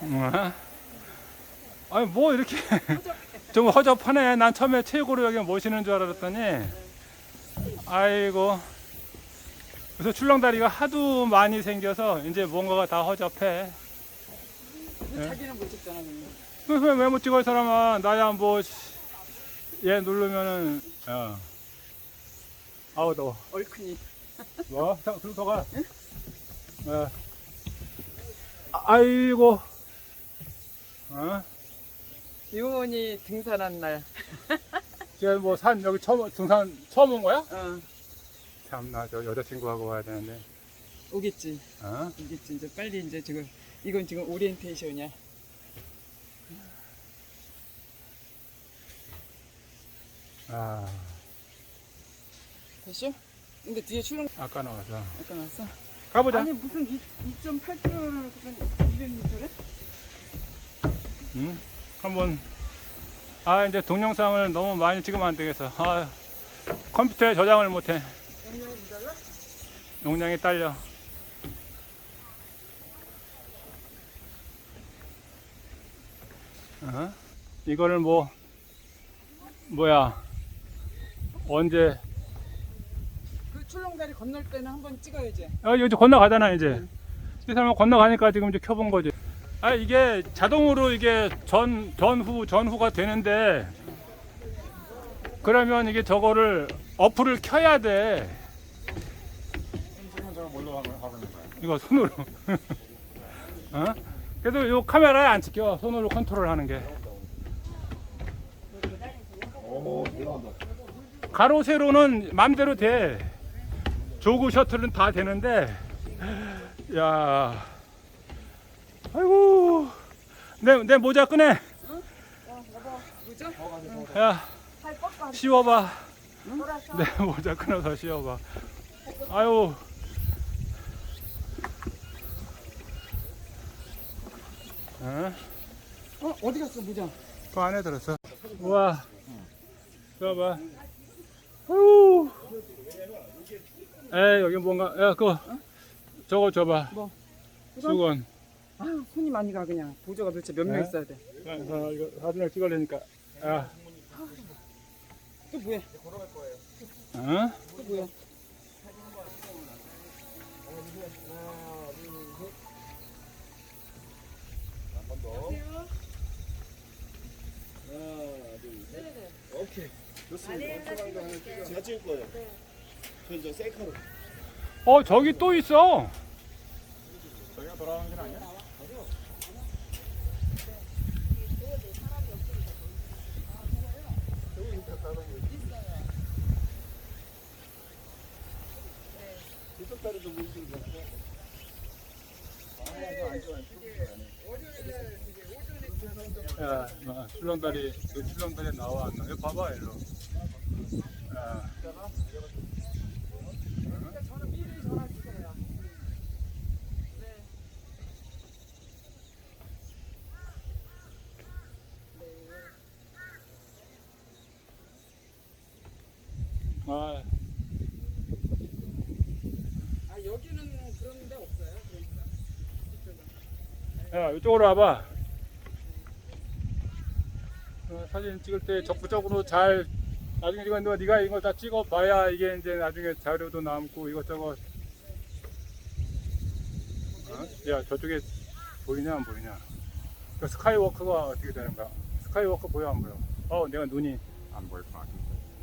어? 아니 뭐 이렇게 좀 허접하네. 난 처음에 최고로 여기 모시는 줄 알았더니 아이고 그래서 출렁다리가 하도 많이 생겨서 이제 뭔가가 다 허접해. 왜 자기는 못 찍잖아 그러면. 왜못 찍어 이 사람아 나야 뭐얘 누르면은 어. 아우 더워 얼큰이. 뭐? 자, 그럼 더 가. 어. 아, 아이고. 어? 유원이 등산한 날. 지금 뭐산 여기 처음 등산 처음 온 거야? 어, 참나 저 여자친구하고 와야 되는데. 오겠지. 어? 오겠지. 이제 빨리 이제 지금 이건 지금 오리엔테이션이야. 아, 됐어? 근데 뒤에 출렁 아까 나와서. 아까 나왔어? 가보자. 아니 무슨 2.8km 무슨 200m래? 응? 한번. 아, 이제 동영상을 너무 많이 찍으면 안 되겠어. 아, 컴퓨터에 저장을 못해. 영양이 모자라? 용량이 딸려. 어? 이거를 뭐 뭐야 언제 그 출렁다리 건널 때는 한번 찍어야지. 아 이제 건너가잖아 이제 이 사람 건너가니까 지금 이제 켜본 거지 아 이게 자동으로 이게 전 전후 전후가 되는데 그러면 이게 저거를 어플을 켜야 돼 지금 저거 뭘로 하고 하고 있는 거야? 이거 손으로. 어? 그래도 이 카메라에 안 찍혀. 손으로 컨트롤 하는 게. 오, 대단하다. 가로 세로는 맘대로 돼. 조그 셔틀은 다 되는데. 야. 아이고. 내, 내 모자 꺼내. 어? 야. 씌워봐. 내 모자 끊어서 씌워봐. 아유. 어? 어, 어디 갔어 모자? 그 안에 들었어. 우와. 봐봐. 아유. 에 여기 뭔가 야 그 거 저거 줘봐. 뭐? 수건. 아, 손이 많이 가 그냥. 보조가 도대체 몇 명 네? 있어야 돼. 야, 어, 이거 사진을 찍으려니까. 야. 또 뭐야? 어? 또 뭐야? 오케이. 좋습니다. 제가 찍을 거예요. 저, 저 셀카로. 어 저기 또 있어. 저희가 돌아가는 길 아니야? 이쪽 다리도 물좀 야, 어, 출렁다리, 그 출렁다리 나와. 여기 봐봐, 일로. 야, 저는 미리 전화 주세요. 아, 아 여기는 그런 데 없어요. 그러니까. 야, 이쪽으로 와봐. 어, 사진 찍을 때 적극적으로 잘, 나중에 이거 너 네가 이걸 다 찍어봐야 이게 이제 나중에 자료도 남고 이것저것. 어? 야, 저쪽에 보이냐 안 보이냐? 그 스카이워크가 어떻게 되는 거야? 스카이워크 보여 안 보여? 어, 내가 눈이 안 보일 것 같아.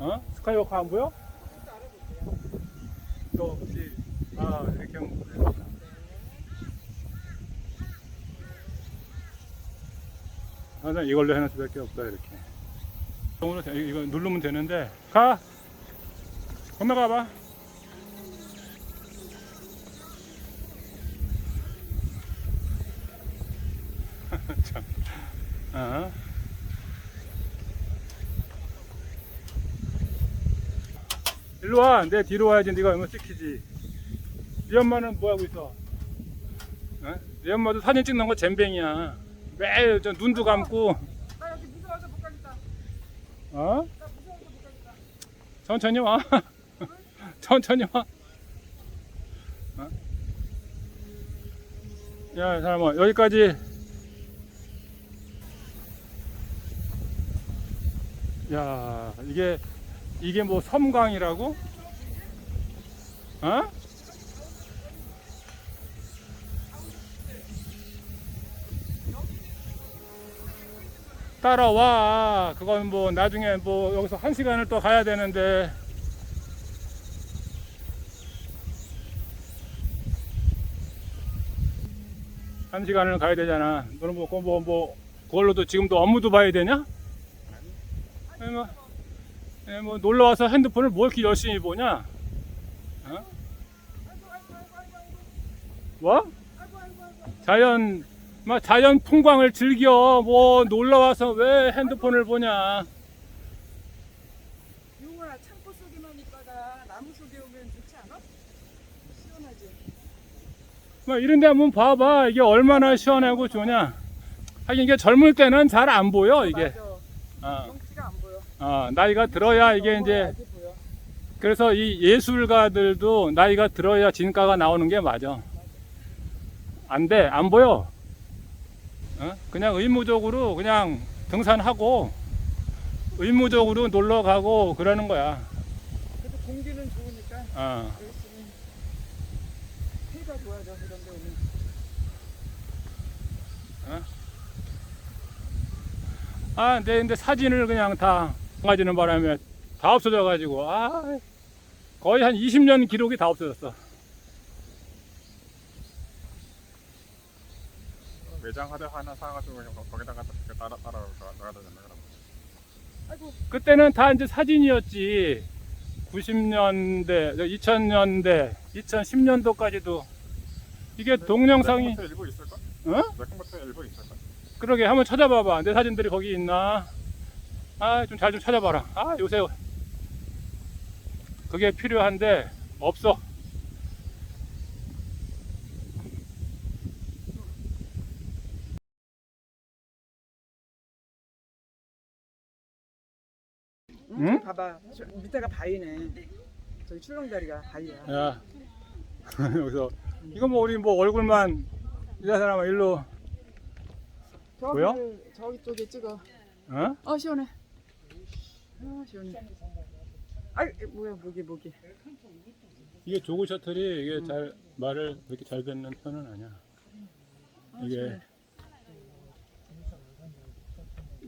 어? 스카이워크 안 보여? 또 혹시 아 이렇게 하면 보여. 나는 이걸로 해놓을 수밖에 없다 이렇게. 오늘 이거 누르면 되는데 가 건너가 봐. 참. 어? 일로 와. 내 뒤로 와야지. 네가 얼마 찍히지. 네 엄마는 뭐 하고 있어? 어? 네 엄마도 사진 찍는 거 잼뱅이야. 매일 저 눈도 감고. 나 여기 무서워서 못 가겠다. 어? 나 무서워서 못 가겠다. 천천히 와. 천천히 와. 어? 야, 사람아, 여기까지. 야, 이게, 이게 뭐 섬광이라고? 어? 따라와. 그건 뭐 나중에 뭐 여기서 한 시간을 또 가야 되는데. 한 시간을 가야 되잖아. 너는 뭐, 뭐, 뭐, 그걸로도 지금도 업무도 봐야 되냐? 아니, 뭐, 예, 뭐, 놀러 와서 핸드폰을 뭐 이렇게 열심히 보냐? 어? 뭐? 자연, 막 자연 풍광을 즐겨. 뭐, 놀러 와서 왜 핸드폰을 보냐? 용아 창고 속에만 있다가 나무 속에 오면 좋지 않아? 시원하지. 뭐 이런 데 한번 봐봐. 이게 얼마나 시원하고 좋냐. 하긴 이게 젊을 때는 잘 안 보여, 이게. 어. 어, 나이가 들어야 이게 이제. 그래서 이 예술가들도 나이가 들어야 진가가 나오는 게 맞아. 안 돼, 안 보여. 어? 그냥 의무적으로 그냥 등산하고, 의무적으로 놀러 가고 그러는 거야. 그래도 공기는 좋으니까 어. 해가 좋아져 그런데 오면. 아, 근데, 근데 사진을 그냥 다 가지는 바람에 다 없어져가지고, 아, 거의 한 20년 기록이 다 없어졌어. 외장 하드 하나 사가지고 그냥 거- 거기다가 따라 따라 나가야 되잖아. 그럼. 아이고 그때는 다 이제 사진이었지. 90년대, 2000년대, 2010년도까지도 이게 동영상이, 컴퓨터 일부 있을까? 어? 내 컴퓨터 일부 있을까? 그러게 한번 찾아봐봐. 내 사진들이 거기 있나? 아, 좀잘좀 찾아봐라. 아, 요새 그게 필요한데 없어. 응? 응? 봐봐. 저- 밑에가 바위네. 저기 출렁다리가 바위야. 야, 여기서 이거 뭐 우리 뭐 얼굴만 이 사람아 일로 저기 보여? 저기 쪽에 찍어. 어? 어 시원해. 아 시원해. 아이 뭐야 목이 목이. 이게 조그 셔틀이 이게 잘 말을 그렇게 잘 듣는 편은 아니야. 아, 이게 시원해.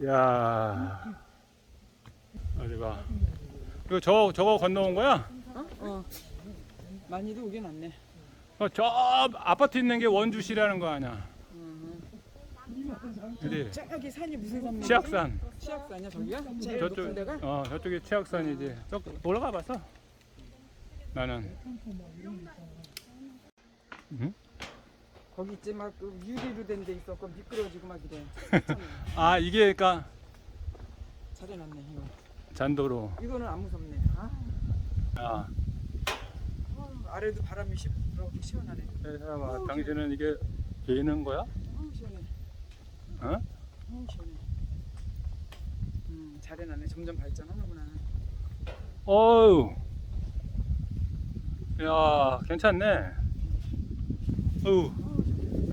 야 어디 봐. 이거 저 저거 건너온 거야? 어? 어. 많이도 오긴 왔네. 어, 저 아파트 있는 게 원주시라는 거 아니야? 음. 어디? 저기 산이 무슨 산이야? 치악산. 치악산이야 저기야? 제일 저쪽 높은 데가? 어 저쪽이 치악산이지. 저 올라가 봤어. 나는. 응? 거기 있지 막그 유리로 된 데 있었고 미끄러지고 막 이래. 아 이게 그러니까 잘해놨네 이거. 잔도로. 이거는 안 무섭네. 아, 아, 어, 아래도 바람이 시, 이렇게 시원하네. 이 사람아, 당신은 이게 베이는 거야? 어. 어? 어 시원해. 음 잘해놨네. 점점 발전하는구나. 어우. 야, 괜찮네. 어우,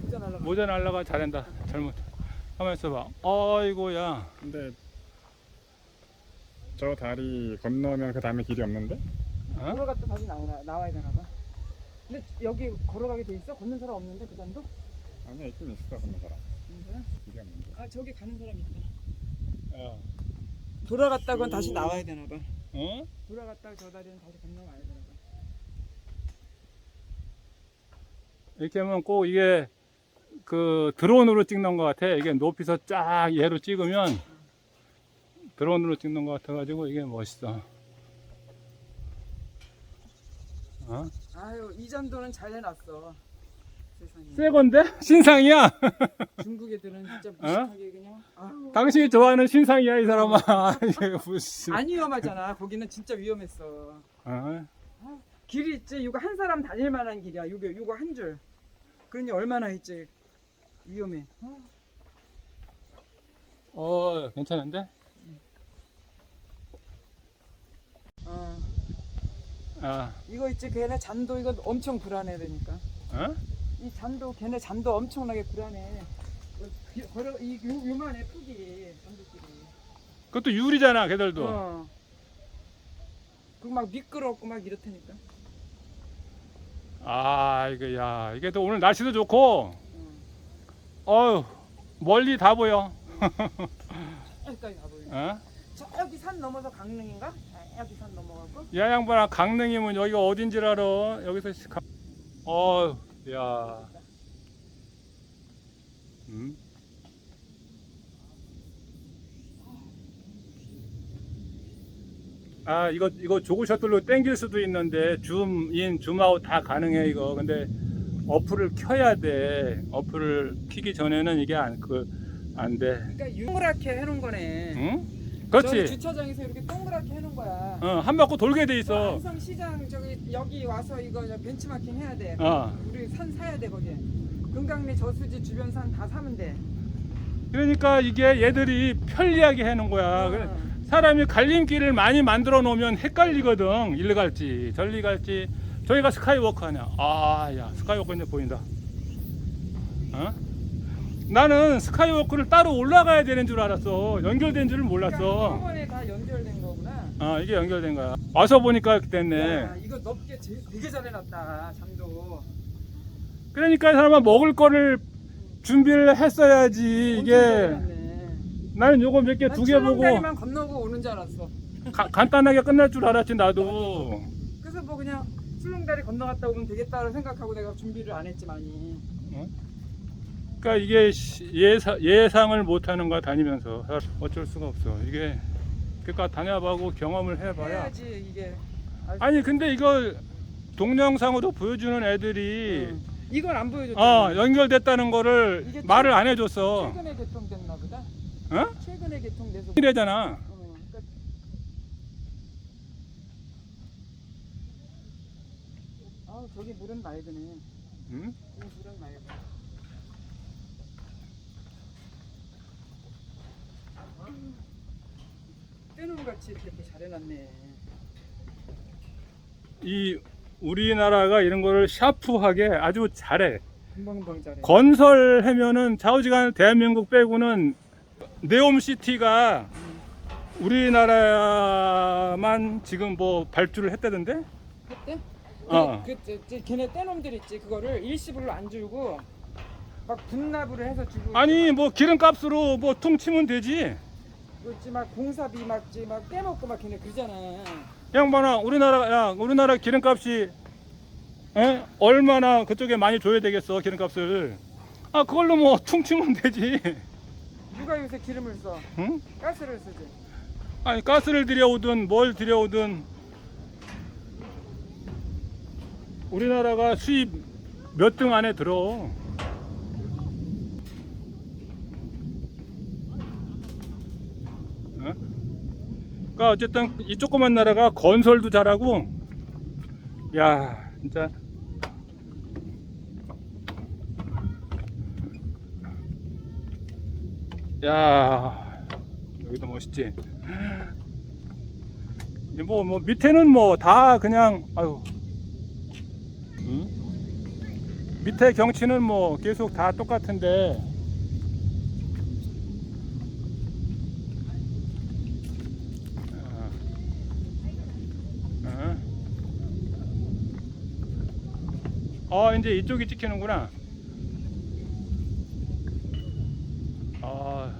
진짜 날라가. 모자 날라가 잘한다. 잘못. 가만 있어봐. 어이고야. 근데 저 다리 건너면 그 다음에 길이 없는데? 어? 걸어갔다 다시 나오나 나와야 되나 봐. 근데 여기 걸어가게 돼 있어? 걷는 사람 없는데 그 정도? 아니야 있긴 있어 건너 사람. 아 저기 가는 사람 있다. 야, 돌아갔다건 다시 나와야 되나 봐. 어? 돌아갔다가 저 다리는 다시 건너와야 되나 봐. 이렇게 하면 꼭 이게 그 드론으로 찍는 것 같아. 이게 높이서 쫙 얘로 찍으면 드론으로 찍는 것 같아가지고 이게 멋있어. 어? 아유 이전도는 잘 해놨어. 세상에. 새 건데? 신상이야? 중국 애들은 진짜 무식하게 그냥. 아유. 당신이 좋아하는 신상이야, 이 사람아. 이게 무슨. 안 위험하잖아. 거기는 진짜 위험했어. 어? 길이 있지. 이거 한 사람 다닐 만한 길이야. 이거 이거 한 줄. 그러니 얼마나 있지. 위험해. 어, 괜찮은데? 어. 아, 이거 있지. 걔네 잔도 이거 엄청 불안해 되니까. 어? 이 잔도 걔네 잔도 엄청나게 불안해. 이- 걸어 이 요, 요만해 폭이 잔도끼리. 그것도 유리잖아, 걔들도. 어. 그막 미끄럽고 막 이렇다니까. 아, 이거 야, 이게 또 오늘 날씨도 좋고, 응. 어휴, 멀리 다 보여. 여기까지 가보여. 어? 저기 산 넘어서 강릉인가? 여기 산 넘어가고. 야 양반아 강릉이면 여기가 어딘 줄 알아 여기서 시- 가... 어휴 야 음? 아 이거 이거 조그 셔틀로 땡길 수도 있는데 줌 인 줌 아웃 다 가능해 이거 근데 어플을 켜야 돼 어플을 키기 전에는 이게 안 그 안 돼 그러니까 동그랗게 해놓은 거네. 응? 저기 그렇지 주차장에서 이렇게 동그랗게 해놓은 거야. 어, 한 바퀴 돌게 돼 저 있어 안성 시장 저기 여기 와서 이거 저 벤치마킹 해야 돼. 어. 우리 산 사야 돼 거기. 금강리 저수지 주변 산 다 사면 돼. 그러니까 이게 얘들이 편리하게 해놓은 거야. 그래- 어. 사람이 갈림길을 많이 만들어 놓으면 헷갈리거든. 일리 갈지, 저리 갈지. 저희가 스카이워크 하냐. 아, 야, 스카이워크 이제 보인다. 어? 나는 스카이워크를 따로 올라가야 되는 줄 알았어. 연결된 줄을 그러니까 몰랐어. 한번에 다 연결된 거구나. 아, 이게 연결된 거야. 와서 보니까 이렇게 됐네. 야, 이거 넓게 제- 되게 잘 해놨다. 잠도. 그러니까 이 사람아 먹을 거를 준비를 했어야지. 이게. 나는 요거 몇 개 두 개 보고 출렁다리만 건너고 오는 줄 알았어. 가- 간단하게 끝날 줄 알았지 나도. 그래서 뭐 그냥 출렁다리 건너갔다 오면 되겠다고 생각하고 내가 준비를 안 했지 많이. 그러니까 이게 시- 예사, 예상을 못하는 거야 다니면서 어쩔 수가 없어 이게 그러니까 다녀보고 경험을 해봐야 해야지 이게. 아니 근데 이걸 동영상으로 보여주는 애들이 응. 이건 안 보여줬잖아. 어 연결됐다는 거를 이게 말을 안 해줬어 최근에 개통됐나 보다. 어? 최근에 개통돼서. 이래잖아 어, 그러니까 아 저기 물은 맑으네. 응? 저기 물은 맑아. 뜨는 같이 이렇게 또 잘해놨네. 이 우리나라가 이런 거를 샤프하게 아주 잘해 금방금방 잘해. 건설하면은 좌우지간 대한민국 빼고는 네옴시티가 우리나라만 지금 뭐 발주를 했다던데? 그때? 어. 그, 그, 그, 걔네 떼놈들 있지. 그거를 일시불로 안 주고 막 분납을 해서 주고. 아니 뭐 기름값으로 뭐 퉁치면 되지. 그렇지 막 공사비 막지 막 떼먹고 막 걔네 그러잖아. 양반아 우리나라 야 우리나라 기름값이 에? 얼마나 그쪽에 많이 줘야 되겠어 기름값을. 아 그걸로 뭐 퉁치면 되지. 누가 요새 기름을 써? 응? 가스를 쓰지. 아니 가스를 들여오든 뭘 들여오든 우리나라가 수입 몇 등 안에 들어. 어? 그러니까 어쨌든 이 조그만 나라가 건설도 잘하고 야 진짜 야 여기도 멋있지. 뭐, 뭐 밑에는 뭐 다 그냥 아유 응? 밑에 경치는 뭐 계속 다 똑같은데 어, 어 이제 이쪽이 찍히는구나 아,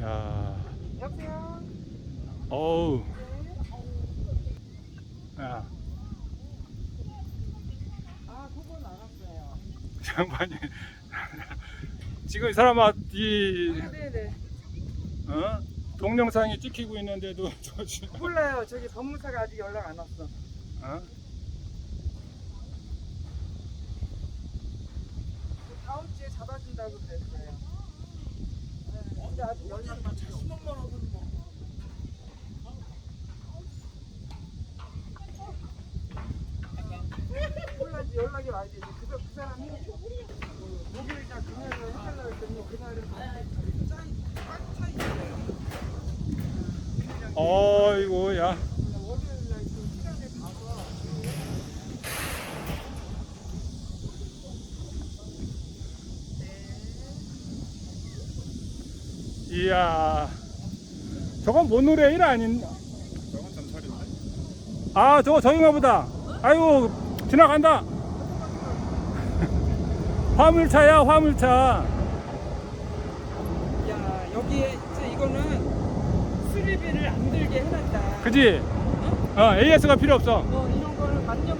야. 여보세요. 어우. 야, 아 그거 나갔어요. 장관이. 지금 이 사람아, 이, 아, 네네. 어? 동영상이 찍히고 있는데도, 저 지금, 몰라요. 저기 법무사가 아직 연락 안 왔어. 어? 다음 주에 잡아준다고 그랬어요. 네, 근데 아직 연락 안 왔어. 몰라 이제 연락이 와야 되지. 그, 사- 그 사람이 목요일이나 금요일에 해달라고 했더니 그날은 꽉차 있어요. 어이구, 야. 월요일날 그 시간에 가서 이야. 저건 모노레일 아닌? 저건 전철인데? 아, 저거 저인가 보다. 아이고, 지나간다. 화물차야, 화물차. 야 여기에 이제 이거는 수리비를 안 들게 해놨다. 그지? 어, AS가 필요 없어. 어 이런 거는 만년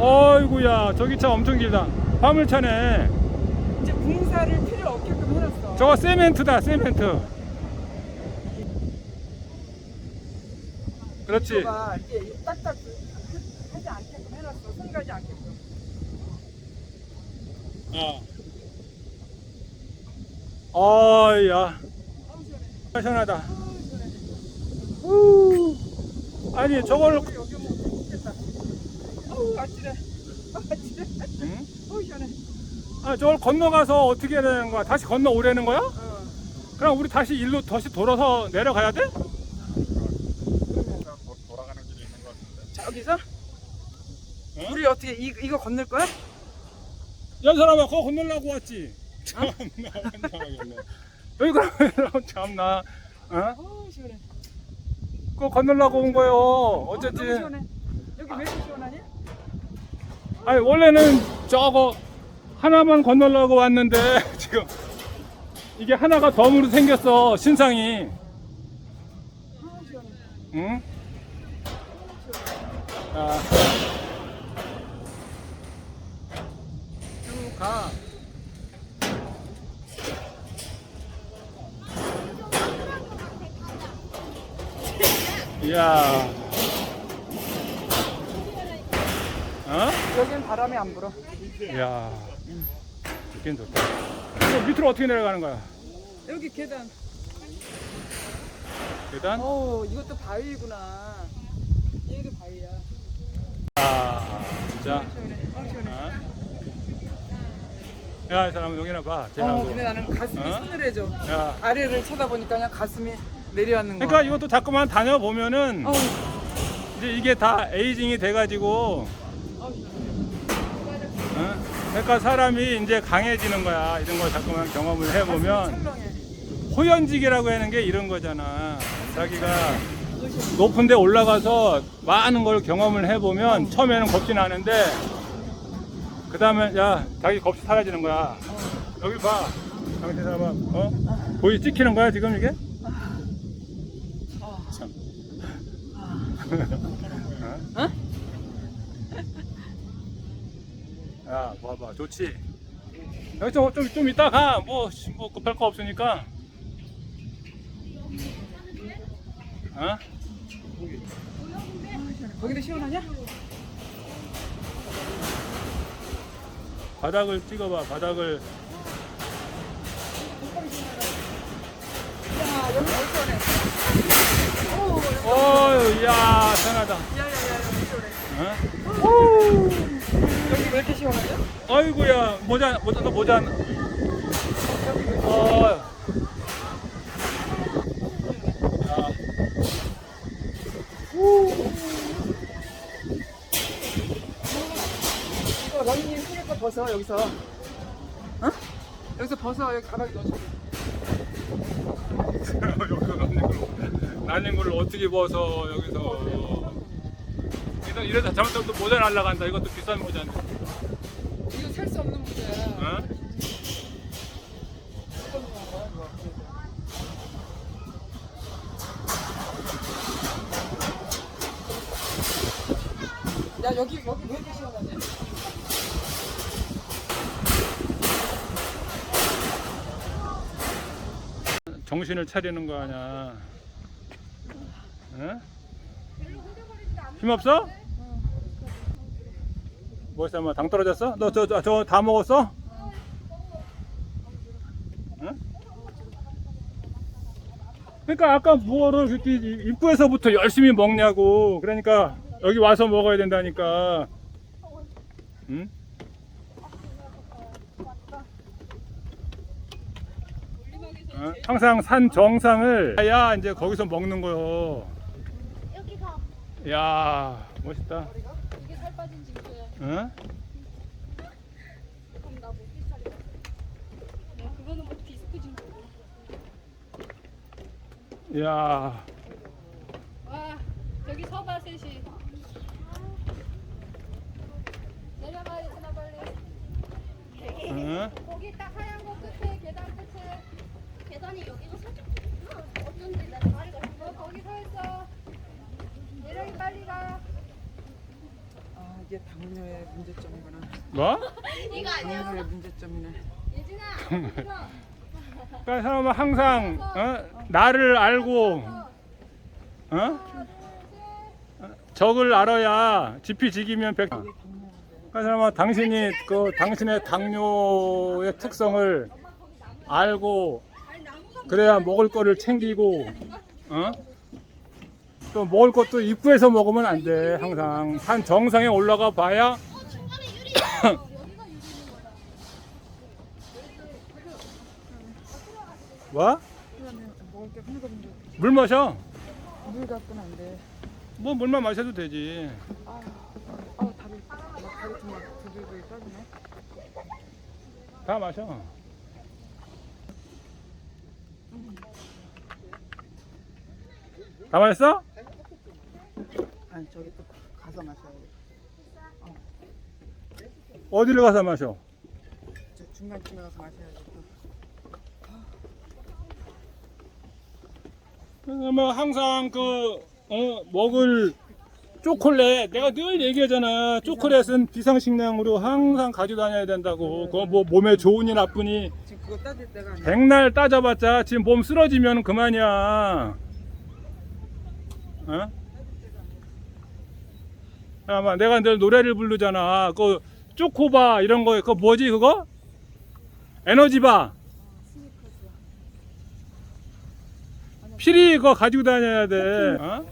어이구야, 저기 차 엄청 길다. 화물차네. 이제 공사를 필요 해놨어. 저거 세멘트다, 세멘트. 그렇지. 가 이게 딱딱 하지 않게끔 해놨어. 손 가지 않게끔. 어. 아우 시원해. 시원하다. 아우 시원해. 우. 아니, 저거를, 여기 여기 뭐 좋겠다. 아우 아찔해. 아, 아찔해. 응? 아우 시원해. 아, 저걸 건너가서 어떻게 해야 되는 거야? 다시 건너오라는 거야? 어. 그럼 우리 다시 일로 다시 돌아서 내려가야 돼? 돌아가는 길이 있는 것 같은데. 저기서 우리 어떻게 이, 이거 건널 거야? 야, 이 사람아, 그거 건너려고 왔지. 참나, 환장하겠네. 여기 그러면 참나, 어? 시원해. 그거 건너려고 온 거예요. 너무 어쨌든. 시원해. 여기 왜 이렇게 시원하니? 아니, 원래는 저거 하나만 건너려고 왔는데, 지금 이게 하나가 덤으로 생겼어, 신상이. 응? 자. 쭉 가. 이야. 어? 여기는 바람이 안 불어. 이야. 좋긴 좋다. 저 밑으로 어떻게 내려가는 거야? 여기 계단. 계단? 어, 이것도 바위구나. 얘도 바위야. 아, 진짜. 어, 시원해. 어? 야, 이 사람 여기나 봐. 어. 근데 나는 가슴이 어? 서늘해져. 야. 아래를 쳐다보니까 그냥 가슴이 내려앉는 거. 그러니까 이것도 자꾸만 다녀보면은 어, 이제 이게 다 에이징이 돼가지고 어, 어? 그러니까 사람이 이제 강해지는 거야 이런 걸 자꾸만 경험을 해보면. 호연직이라고 하는 게 이런 거잖아 자기가 높은 데 올라가서 많은 걸 경험을 해보면 처음에는 겁이 나는데 그 다음에 야 자기 겁이 사라지는 거야 여기 봐 당신 사람 어? 보이 찍히는 거야 지금 이게? 어. 참. 야, 봐봐, 좋지. 여기 좀, 좀, 좀 이따 가. 뭐, 씨, 뭐, 급할 거 없으니까. 어? 거기도 시원하냐? 바닥을 찍어봐, 바닥을. 야, 시원해. 오, 여기- 어휴, 야, 편하다. 야, 야, 야, 여기 시원해. 어? 여기 왜 이렇게 시원하냐? 아이고야, 모자, 모자, 너 모자. 안- 어. 야. 이거 벗어 여기서. 어? 여기서 벗어 여기 가방에 넣어줘. 여기서 날린 걸, 날린 걸 어떻게 벗어, 여기서. 이러- 이러다 잘못하면 또 모자 날라간다. 이것도 비싼 모자인데. 이거 살 수 없는 문제야. 어? 야 여기 여기 왜 이렇게 시원하냐? 정신을 차리는 거 아니야. 응? 힘 없어? 뭐했어, 뭐, 당 떨어졌어? 너 저 저 다 먹었어? 응? 그러니까 아까 뭐를 그렇게 입구에서부터 열심히 먹냐고. 그러니까 여기 와서 먹어야 된다니까. 응? 어? 항상 산 정상을 야 이제 거기서 먹는 거요. 야 멋있다. 응? 야, 와 저기 서봐 셋이. 내려봐 예진아 빨리. 응? 거기 딱 하얀 거 끝에 계단 끝에. 계단이 여기가 살짝 어쩐지 내 다리가 너 거기 서 있어. 이게 당뇨의 문제점이구나. 뭐? 이거 아니야. 당뇨의 문제점이네. 예진아. 그러니까 사람은 항상 어? 나를 알고 어? 적을 알아야 지피지기면 백. 그러니까 사람은 당신이 그 당신의 당뇨의 특성을 알고 그래야 먹을 거를 챙기고 어? 또 먹을 것도 입구에서 먹으면 안 돼. 항상 한 정상에 올라가 봐야 뭐? 먹을 게 하나도 없는데 물 마셔. 물 갖고는 안 돼. 뭐 물만 마셔도 되지. 아, 아 다리 막 다리 좀막 두들두들 떨리네. 다 마셔. 다 마셨어? 아니 저기 또 가서 마셔야 돼. 어디를 가서 마셔? 저 중간쯤에 가서 마셔야지 또. 그러면 항상 그 어, 먹을 초콜릿 내가 늘 얘기하잖아. 초콜릿은 비상식량으로 항상 가지고 다녀야 된다고. 그거 뭐 몸에 좋으니 나쁘니 지금 그거 따질 때가 아니야. 백날 따져봤자 지금 몸 쓰러지면 그만이야. 어? 아마 내가 늘 노래를 부르잖아. 그 초코바 이런 거, 그거 뭐지 그거? 에너지바. 필히 그거 가지고 다녀야 돼. 어?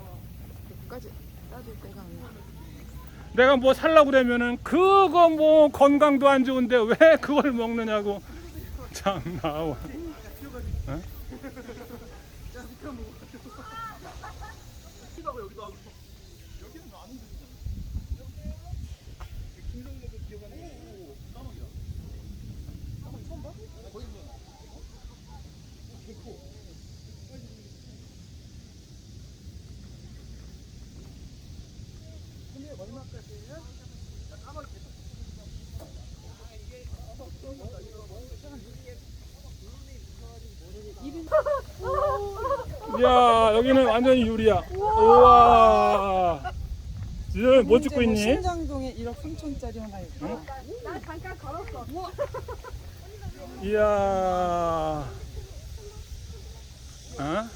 내가 뭐 살라고 그러면은 그거 뭐 건강도 안 좋은데 왜 그걸 먹느냐고. 참 나와. 야 여기는 완전히 유리야. 우와. 지금 뭐 찍고 있니? 신장동에 1억 3천짜리 하나 있고. 나 잠깐 걸었어. 이야. 어?